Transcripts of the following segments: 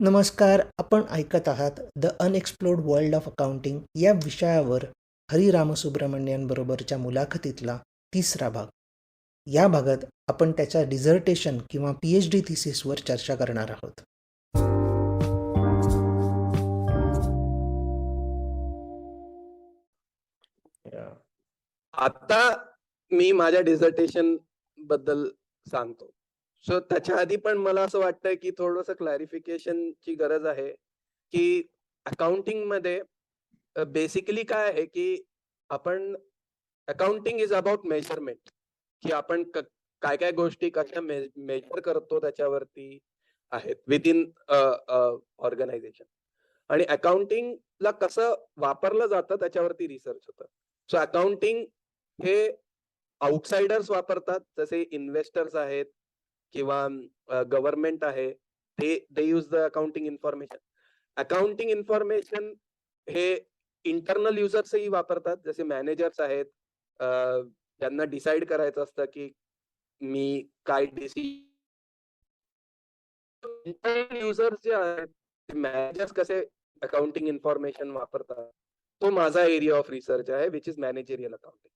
नमस्कार आपण ऐकत आहात the unexplored world of accounting या विषयावर हरी रामसुब्रमण्यांबरोबरच्या मुलाखतीतला तिसरा भाग. या भागात आपण त्याच्या डिझर्टेशन किंवा पी एच डी थिसिसवर चर्चा करणार आहोत. आता मी माझ्या डिझर्टेशनबद्दल सांगतो. सो त्याच्या आधी पण मला असं वाटतं की थोडस क्लॅरिफिकेशन ची गरज आहे की अकाउंटिंगमध्ये बेसिकली काय आहे की आपण अकाउंटिंग इज अबाउट मेजरमेंट की आपण काय काय गोष्टी कशा मेजर करतो त्याच्यावरती आहेत विद इन ऑर्गनायझेशन आणि अकाउंटिंगला कसं वापरलं जातं त्याच्यावरती रिसर्च होतं. सो अकाउंटिंग हे आउटसाइडर्स वापरतात जसे इन्व्हेस्टर्स आहेत किंवा गव्हर्नमेंट आहे ते they use the accounting information accounting information हे इंटरनल युजर्सही वापरतात. जसे मॅनेजर्स आहेत त्यांना ज्यांना करायचं असतं की मी काय डिसिजन इंटरनल युजर्स जे आहेत मॅनेजर्स कसे अकाउंटिंग इन्फॉर्मेशन वापरतात तो माझा एरिया ऑफ रिसर्च आहे विच इज मॅनेजेरियल अकाउंटिंग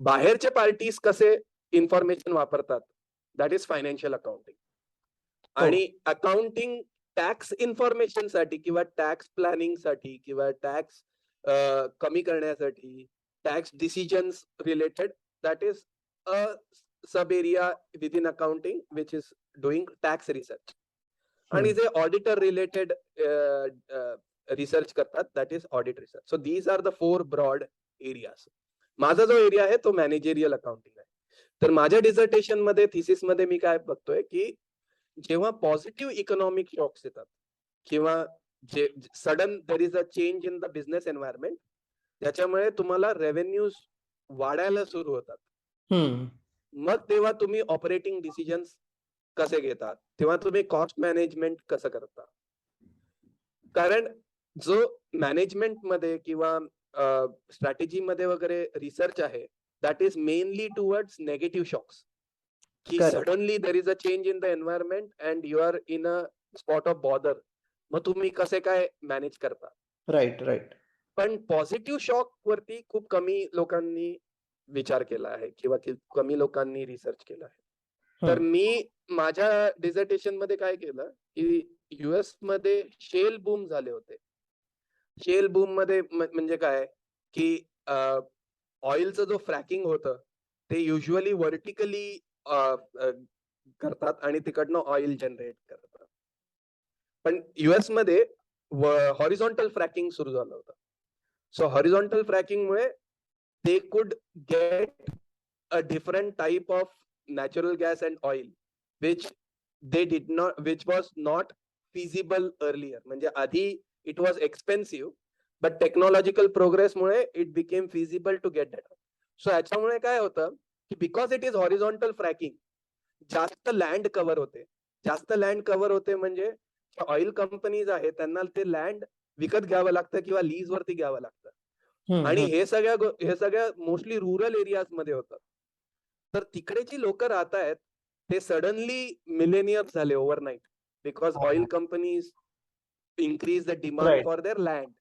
बाहेरचे पार्टीज कसे इन्फॉर्मेशन वापरतात दॅट इज फायनान्शियल अकाउंटिंग आणि अकाउंटिंग टॅक्स इन्फॉर्मेशनसाठी किंवा टॅक्स प्लॅनिंगसाठी किंवा टॅक्स कमी करण्यासाठी tax decisions related that is a sub area within accounting which is doing tax research आणि जे ऑडिटर रिलेटेड रिसर्च करतात that is audit research so these are the four broad areas माझा जो area आहे तो managerial accounting आहे. तर माझ्या डिझर्टेशनमध्ये थिसिसमध्ये मी काय बघतोय की जेव्हा पॉझिटिव्ह इकॉनॉमिक शॉक्स येतात किंवा जे sudden there is a change in the business environment त्याच्यामुळे तुम्हाला रेव्हेन्यूज वाढायला सुरू होतात. मग तेव्हा तुम्ही ऑपरेटिंग डिसिजन्स कसे घेतात? तेव्हा तुम्ही कॉस्ट मॅनेजमेंट कसं करता? कारण जो मॅनेजमेंटमध्ये किंवा स्ट्रॅटेजी मध्ये वगैरे रिसर्च आहे that is mainly towards negative shocks की Correct. Suddenly there is a change in the environment and you are in a spot of bother मग तुम्ही कसे काय मॅनेज करता राईट राईट पण पॉझिटिव्ह शॉक वरती खूप कमी लोकांनी विचार केला आहे किंवा कमी लोकांनी रिसर्च केला आहे तर. मी माझ्या डिझर्टेशनमध्ये काय केलं की युएसमध्ये शेल बूम झाले होते. शेल बूममध्ये म्हणजे काय? की ऑइलचं जो फ्रॅकिंग होत ते युजली वर्टिकली करतात आणि तिकडनं ऑइल जनरेट करतात. पण युएसमध्ये हॉरिझॉन्टल फ्रॅकिंग सुरू झालं होतं. सो हॉरिझॉन्टल फ्रॅकिंग मुळे they could get a different type of natural gas and oil which they did not which was not feasible earlier म्हणजे आधी it was expensive but technological progress मुळे it became feasible to get that so याच्यामुळे काय होतं की because it is horizontal fracking जास्त land cover होते जास्त लँड कव्हर होते म्हणजे ऑइल कंपनीज आहेत त्यांना ते लँड विकत घ्यावं लागतं किंवा लीज वरती घ्यावं लागतं आणि. हे सगळ्या हे सगळ्या मोस्टली रुरल एरियाजमध्ये होतात तर तिकडे जी लोक राहत आहेत ते सडनली मिलेनियम झाले overnight because. Oil companies increase the demand. For their land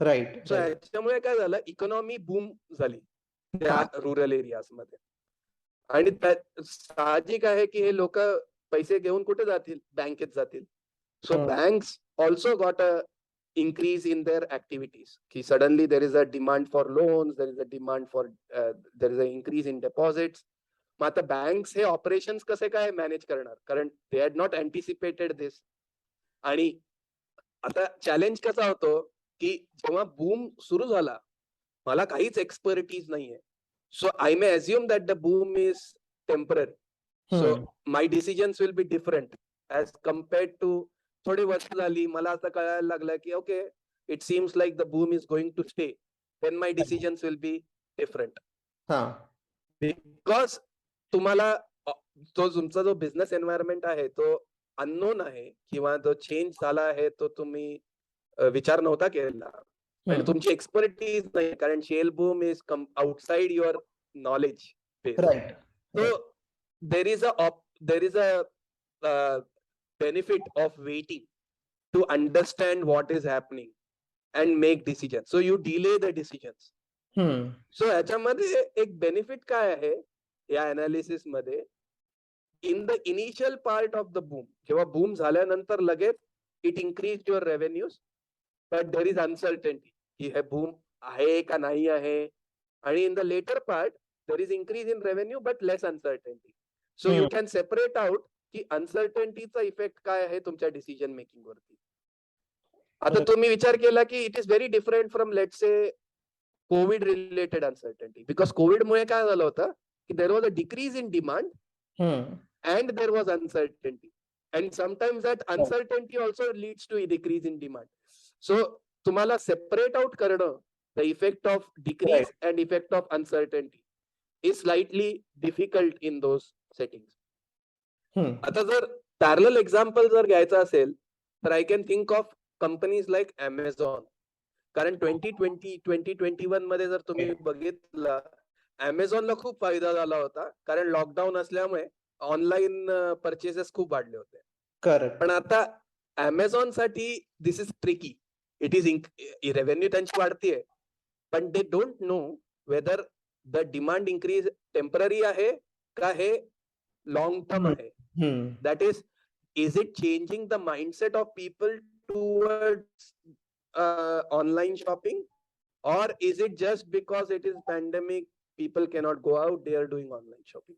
right so right. याच्यामुळे काय झालं? इकॉनॉमी बूम झाली. त्या रुरल एरियाजमध्ये. आणि साहजिक आहे की हे लोक पैसे घेऊन कुठे जातील? बँकेत जातील. So. Banks also got a increase in their activities. ki suddenly there is a demand for loans there is a demand for uh, there is an increase in deposits. मग आता बँक्स हे ऑपरेशन्स कसे काय manage करणार? कारण they had not अँटिसिपेटेड दिस आणि आता challenge कसा होतो? की जेव्हा बूम सुरू झाला मला काहीच एक्सपर्टीज नाहीये. So I may assume that the boom is temporary so my decisions will be different as compared to थोडी वर्ष झाली मला असं कळायला लागलं की okay it seems like the boom is going to stay then my decisions will be different हा. Because तुम्हाला तो तुमचा जो बिझनेस एन्व्हायरमेंट आहे तो अननोन आहे किंवा जो चेंज झाला आहे तो तुम्ही विचार नव्हता हम्म. तुमची एक्सपर्टीज नाही कारण shale boom is outside your knowledge a op- there is a uh, benefit of waiting to understand what is happening and make decisions. So you delay the decisions. Hmm. So ह्याच्यामध्ये एक benefit काय आहे या अनालिसिसमध्ये in the initial part of the boom जेव्हा boom झाल्यानंतर लगेच it increase your revenues but there is uncertainty की हे बूम आहे का नाही आहे? आणि in the latter part there is increase in revenue but less uncertainty so you. Can separate out की अनसर्टन्टीचा इफेक्ट काय आहे तुमच्या डिसिजन मेकिंग वरती. आता बरोबर. तुम्ही विचार केला की it is very different from let's say COVID related uncertainty because कोविडमुळे काय झालं होतं? की there was a decrease in demand hmm. and there was uncertainty. And sometimes that uncertainty also leads to a decrease so तुम्हाला separate out करणं effect of decrease and effect of uncertainty is slightly difficult in those settings. हम्म. आता जर parallel example जर घ्यायचं असेल तर I can think of companies like Amazon कारण ट्वेंटी ट्वेंटी ट्वेंटी ट्वेंटी वनमध्ये जर तुम्ही बघितलं अमेझॉनला खूप फायदा झाला होता. कारण लॉकडाऊन असल्यामुळे ऑनलाईन परचेसेस खूप वाढले होते. पण आता अमेझॉनसाठी this is tricky it is revenue त्यांची वाढतीये पण they don't know whether the demand increase temporary आहे का हे लॉंग टर्म हम्म. आहे हम्म. that is is it changing the mindset of people towards uh, online shopping or is it just because it is pandemic people cannot go out they are doing online shopping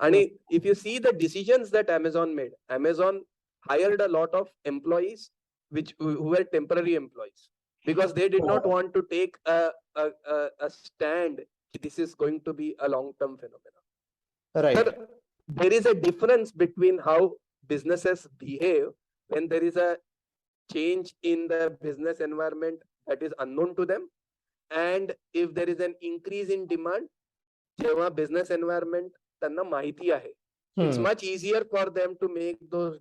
and if you see the decisions that amazon made amazon hired a lot of employees which who who were temporary employees because they did not want to take a a, a, a stand this is going to be a long term phenomenon right Sir, there is a difference between how businesses behave when there is a change in the business environment that is unknown to them and if there is an increase in demand जेव्हा business environment त्यांना माहिती आहे it's हम्म. much easier for them to make those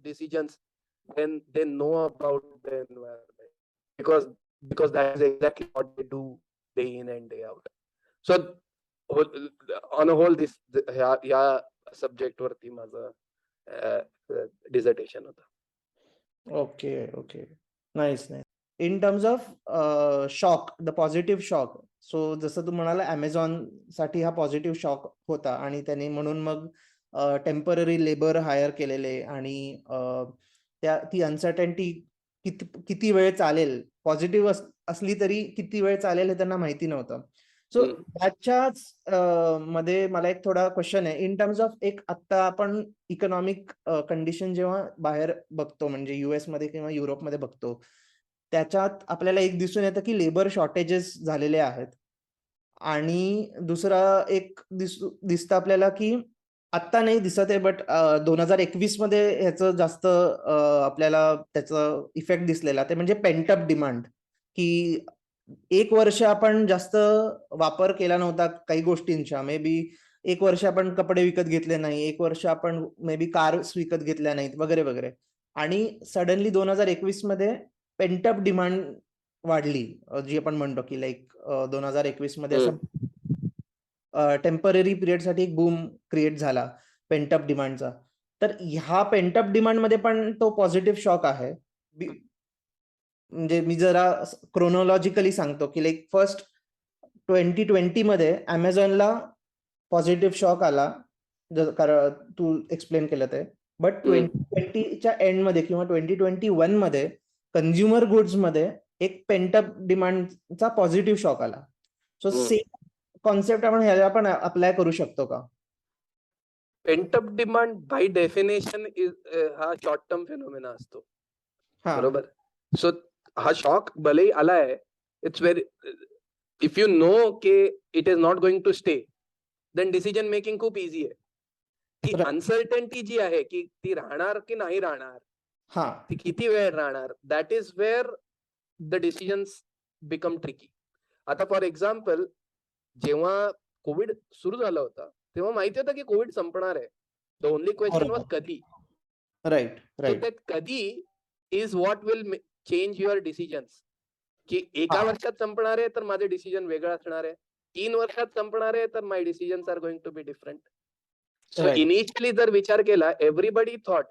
decisions when they know about the environment because because that is exactly what they do day in and day out so whole- on a whole this ह्या ह्या subject वरती माझं dissertation होतं okay okay nice nice in terms of shock the positive shock so जसं तू म्हणाला अमेझॉनसाठी हा positive shock होता आणि त्यांनी म्हणून मग टेंपररी लेबर हायर केलेले आणि अ, त्या ती अनसर्टन्टी किती किती वेळ चालेल? पॉझिटिव्ह असली तरी किती वेळ चालेल हे त्यांना माहिती नव्हतं. सो. त्याच्याच मध्ये मला एक थोडा क्वेश्चन आहे. इन टर्म्स ऑफ एक आता आपण इकॉनॉमिक कंडिशन जेव्हा बाहेर बघतो म्हणजे युएसमध्ये किंवा युरोपमध्ये बघतो त्याच्यात आपल्याला एक दिसून येतं की लेबर शॉर्टेजेस झालेले आहेत. आणि दुसरा एक दिसू दिसतं आपल्याला की आत्ता नाही दिसत आहे बट दोन हजार एकवीसमध्ये ह्याचं जास्त आपल्याला त्याचं इफेक्ट दिसलेला ते म्हणजे पेंटअप डिमांड की एक वर्ष आपण जास्त वापर केला नव्हता काही गोष्टींचा मे बी एक वर्ष आपण कपडे विकत घेतले नाही एक वर्ष आपण मे बी कार्स विकत घेतल्या नाहीत वगैरे वगैरे. आणि सडनली दोन हजार एकवीसमध्ये पेंटअप डिमांड वाढली जी आपण म्हणतो की लाईक दोन हजार एकवीसमध्ये असं टेंपररी पिरियडसाठी एक बूम क्रिएट झाला पेंटअप डिमांडचा तर ह्या पेंटअप डिमांडमध्ये पण तो पॉझिटिव्ह शॉक आहे. म्हणजे मी जरा क्रोनॉलॉजिकली सांगतो की लाईक फर्स्ट ट्वेंटी ट्वेंटी मध्ये अमेझॉनला पॉझिटिव्ह शॉक आला तू एक्सप्लेन केलं ते. बट ट्वेंटी ट्वेंटीच्या एंडमध्ये किंवा ट्वेंटी ट्वेंटी वनमध्ये कन्झ्युमर गुड्समध्ये एक पेंटअप डिमांडचा पॉझिटिव्ह शॉक आला. So hmm. सेम कॉन्सेप्ट आपण ह्याला पण अप्लाय करू शकतो का? Pent up demand by definition is हा शॉर्ट टर्म फेनोमेना असतो. हा. बरोबर? सो हा शॉक भलेही आलाय it's very if you know K it is not going to stay then decision making खूप इझी आहे. ती. अनसर्टन्टी जी आहे की ती राहणार की नाही राहणार हा. ती किती वेळ राहणार that is where the decisions become tricky आता फॉर एक्झाम्पल जेव्हा कोविड सुरू झाला होता तेव्हा माहिती होतं की कोविड संपणार आहे द ओनली क्वेश्चन वॉज. कधी राईट राईट कधी is what will change your decisions की एका. वर्षात संपणार आहे तर माझे डिसिजन वेगळं असणार आहे तीन वर्षात संपणार आहे तर my decisions are going to be different so. Initially जर विचार केला everybody thought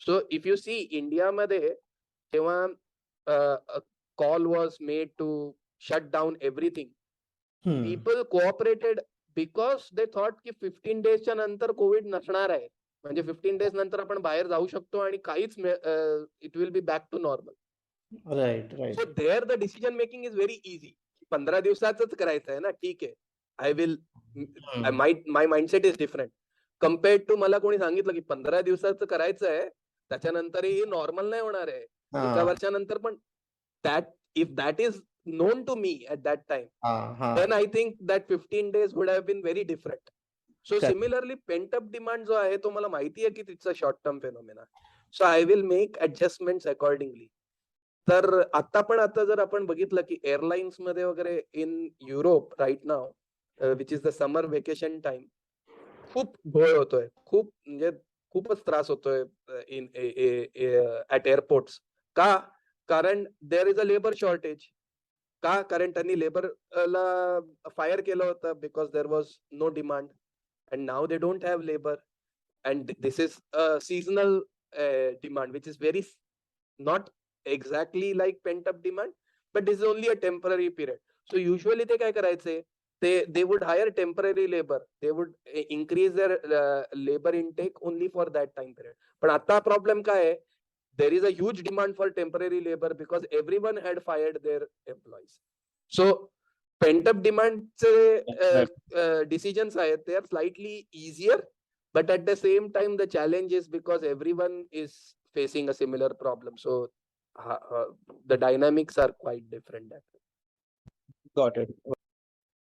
so if you see इंडियामध्ये जेव्हा call was made to shut down everything. People cooperated because they thought की फिफ्टीन डेजच्या नंतर कोविड नसणार आहे. म्हणजे फिफ्टीन डेज नंतर आपण बाहेर जाऊ शकतो आणि काहीच it will be back to normal right right so there the decision making is very easy पंधरा दिवसाच करायचं आहे ना ठीक आहे. I will. My my mindset is different compared to मला कोणी सांगितलं की पंधरा दिवसाचं करायचं आहे त्याच्यानंतरही नॉर्मल नाही होणार आहे. एका वर्षानंतर पण that if that is known to me at that time हा, हा. then I think that 15 days would have been very different. So Correct. similarly, pent up demand जो आहे तो मला माहिती आहे की तिचा short term phenomena so I will make adjustment accordingly तर आता पण आता जर आपण बघितलं की एअरलाइन्समध्ये वगैरे in Europe right now which is the summer vacation time खूप घोळ होतोय खूप म्हणजे खूपच त्रास होतोय इन ऍट एअरपोर्ट्स का कारण there is a labour shortage का? कारण त्यांनी लेबर ला फायर केलं होतं because there was no demand and now they don't have labour and this is seasonal demand which is very not exactly like pent up demand but this is only a temporary period so usually ते काय करायचे? ते they would hire temporary labour they would increase their labour intake only for that time period पण आता problem काय आहे? there is a huge demand for temporary labor because everyone had fired their employees. So pent up demand Right. uh, decisions are they are slightly easier, but at the same time the challenge is because everyone is facing a similar problem. So uh, uh, the dynamics are quite different. that way. Got it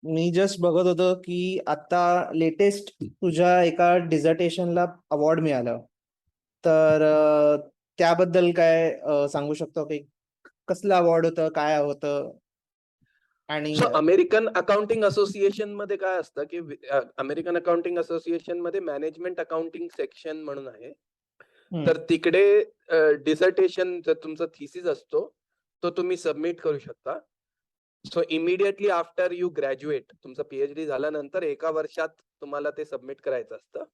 मी just बघत होतो की आता latest तुझ्या एका डिझर्टेशनला award मिळालं तर अं, त्याबद्दल काय सांगू शकतो की कसलं अवॉर्ड होतं काय होतं? आणि सो अमेरिकन अकाउंटिंग असोसिएशनमध्ये काय असतं की अमेरिकन अकाउंटिंग असोसिएशनमध्ये मॅनेजमेंट अकाउंटिंग सेक्शन म्हणून आहे. तर तिकडे डिसर्टेशन जर तुमचा थिसिस असतो तो तुम्ही सबमिट करू शकता. So immediately after you graduate तुमचं पीएचडी झाल्यानंतर एका वर्षात तुम्हाला ते सबमिट करायचं असतं.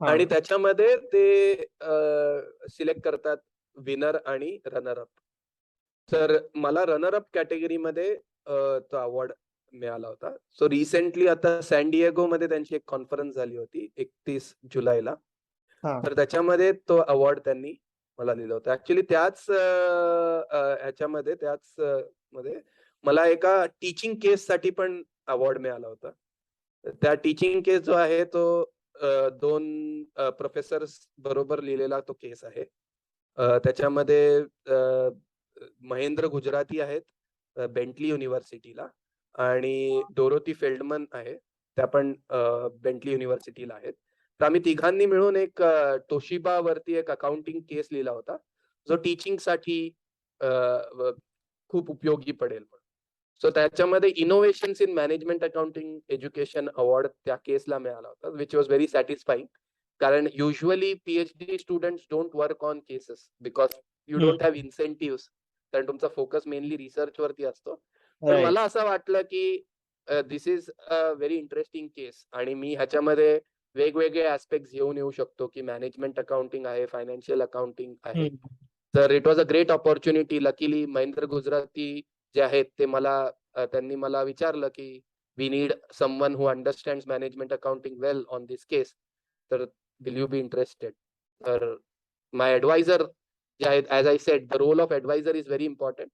आणि त्याच्यामध्ये ते सिलेक्ट करतात विनर आणि रनर अप. तर मला रनर अप कॅटेगरीमध्ये तो अवॉर्ड मिळाला होता. सो रिसेंटली आता सॅनमध्ये त्यांची एक कॉन्फरन्स झाली होती एकतीस जुलैला. तर त्याच्यामध्ये तो अवॉर्ड त्यांनी मला दिला होता. ऍक्च्युली त्याच ह्याच्यामध्ये त्याच मध्ये मला एका टीचिंग केस साठी पण अवॉर्ड मिळाला होता. त्या टीचिंग केस जो आहे तो दोन प्रोफेसर्स बरोबर लिहिलेला तो केस आहे. त्याच्यामध्ये महेंद्र गुजराती आहेत बेंटली युनिव्हर्सिटीला आणि डोरोती फेल्डमन आहे. त्या पण बेंटली युनिव्हर्सिटीला आहेत. तर आम्ही तिघांनी मिळून एक टोशिबा वरती एक अकाउंटिंग केस लिहिला होता. जो टीचिंगसाठी खूप उपयोगी पडेल सो त्याच्यामध्ये innovations in management accounting education award त्या केसला मिळाला होता विच वॉज व्हेरी सॅटिस्फाईंग कारण usually PhD student don't work on cases because you. Don't have incentive कारण तुमचा फोकस मेनली रिसर्च वरती असतो. पण. मला असं वाटलं की this is a very interesting case आणि मी ह्याच्यामध्ये वेगवेगळे ऍस्पेक्ट घेऊन येऊ शकतो की मॅनेजमेंट अकाउंटिंग आहे फायनान्शियल अकाउंटिंग आहे. हम्म, तर it was a great opportunity luckily Mahendra Gujarati जे आहेत ते मला त्यांनी मला विचारलं की we need someone who understand management accounting well on this case तर विल यू बी इंटरेस्टेड तर माय ऍडवायझर जे आहेत as I said the role of adviser is very important.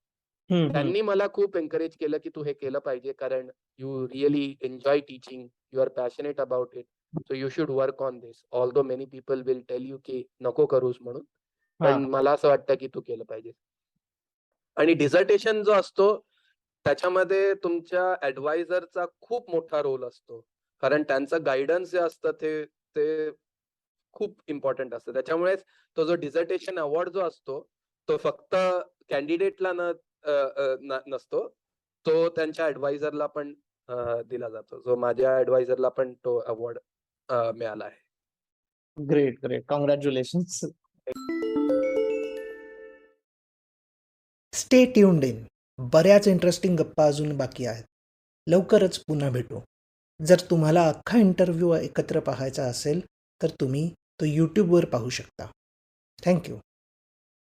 त्यांनी मला खूप एनकरेज केलं की तू हे केलं पाहिजे कारण you really enjoy teaching you are passionate about it so you should work on this although many people will tell you की नको करूस म्हणून. पण मला असं वाटतं की तू केलं पाहिजे. आणि डिझर्टेशन जो असतो त्याच्यामध्ये तुमच्या ऍडवायझरचा खूप मोठा रोल असतो. कारण त्यांचं गायडन्स जे असतं ते ते खूप इम्पॉर्टंट असतं. त्याच्यामुळेच तो जो डिझर्टेशन अवॉर्ड जो असतो तो फक्त कॅन्डिडेटला न नसतो. तो त्यांच्या ऍडवायझरला पण दिला जातो. जो माझ्या ऍडवायझरला पण तो अवॉर्ड मिळाला आहे. Great great congratulation stay tuned in बऱ्याच इंटरेस्टिंग गप्पा अजून बाकी आहेत. लवकरच पुन्हा भेटू. जर तुम्हाला अख्खा इंटरव्ह्यू एकत्र पाहायचा असेल तर तुम्ही तो यूट्यूबवर पाहू शकता. थँक्यू